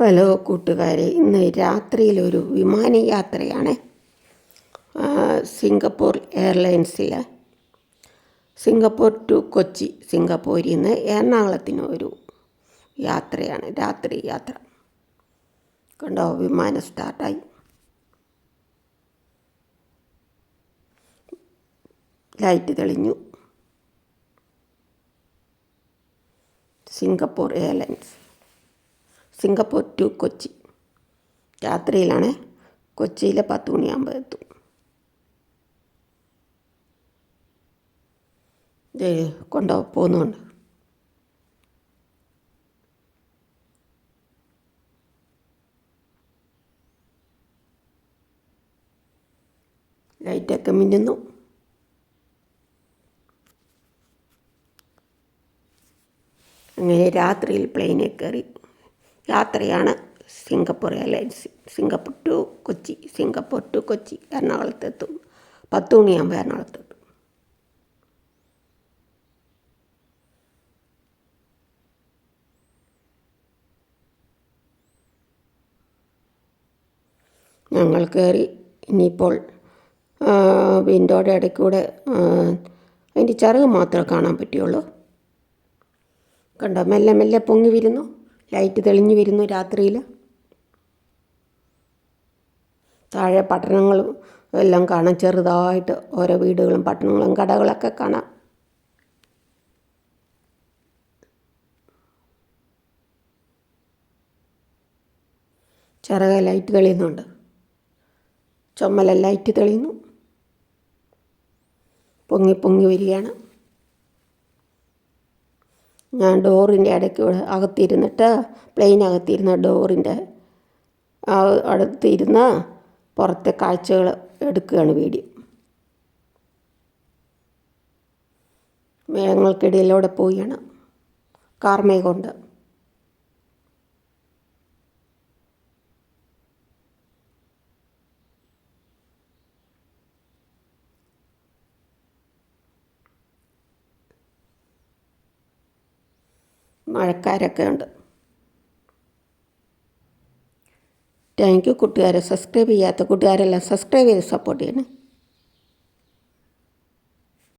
Hello കൂട്ടുകാരെ ഇന്ന് രാത്രിയിലൊരു വിമാനയാത്രയാണ്. സിംഗപ്പൂർ എയർലൈൻസിൽ സിംഗപ്പൂർ ടു കൊച്ചി സിംഗപ്പൂരിൽ നിന്ന് എറണാകുളത്തിന് ഒരു യാത്രയാണ് രാത്രി യാത്ര. കണ്ടോ വിമാനം സ്റ്റാർട്ടായി. ലൈറ്റ് തെളിഞ്ഞു. Singapore airlines. Singapore to Kochi. രാത്രിയിലാണ് കൊച്ചിയിലെ പത്ത് മണിയാകുമ്പോൾ എത്തും. കൊണ്ടോ പോകുന്നുണ്ട് ലൈറ്റൊക്കെ മിന്നുന്നു. അങ്ങനെ രാത്രിയിൽ പ്ലെയിനിൽ കയറി. യാത്രയാണ് Singapore airlines. Singapore to Kochi Singapore to Kochi എറണാകുളത്തെത്തും പത്ത് മണിയാകുമ്പോൾ എറണാകുളത്തെത്തും ഞങ്ങൾ കയറി ഇനിയിപ്പോൾ വിൻഡോയുടെ ഇടയ്ക്കൂടെ അതിന്റെ ചിറക് മാത്രമേ കാണാൻ പറ്റുള്ളൂ. കണ്ടോ മെല്ലെ മെല്ലെ പൊങ്ങി വരുന്നു. ലൈറ്റ് തെളിഞ്ഞു വരുന്നു രാത്രിയിൽ താഴെ പട്ടണങ്ങളും എല്ലാം കാണാം. ചെറുതായിട്ട് ഓരോ വീടുകളും പട്ടണങ്ങളും കടകളൊക്കെ കാണാം. ചിറക് ലൈറ്റ് തെളിയുന്നുണ്ട്. ചുമല ലൈറ്റ് തെളിയുന്നു. പൊങ്ങി പൊങ്ങി വരികയാണ്. ഞാൻ ഡോറിന്റെ ഇടയ്ക്ക് അകത്തിരുന്നിട്ട് പ്ലെയിൻ അകത്തിരുന്ന ഡോറിന്റെ അടുത്തിരുന്ന് പുറത്തെ കാഴ്ചകൾ എടുക്കുകയാണ് വീഡിയോ. മേഘങ്ങൾക്കിടയിലൂടെ പോവുകയാണ്. കാർമേഘമുണ്ട് മഴക്കാരൊക്കെ ഉണ്ട്. താങ്ക് യു കൂട്ടുകാരെ. സബ്സ്ക്രൈബ് ചെയ്യാത്ത കൂട്ടുകാരെല്ലാം സബ്സ്ക്രൈബ് ചെയ്ത് സപ്പോർട്ട് ചെയ്യണേ.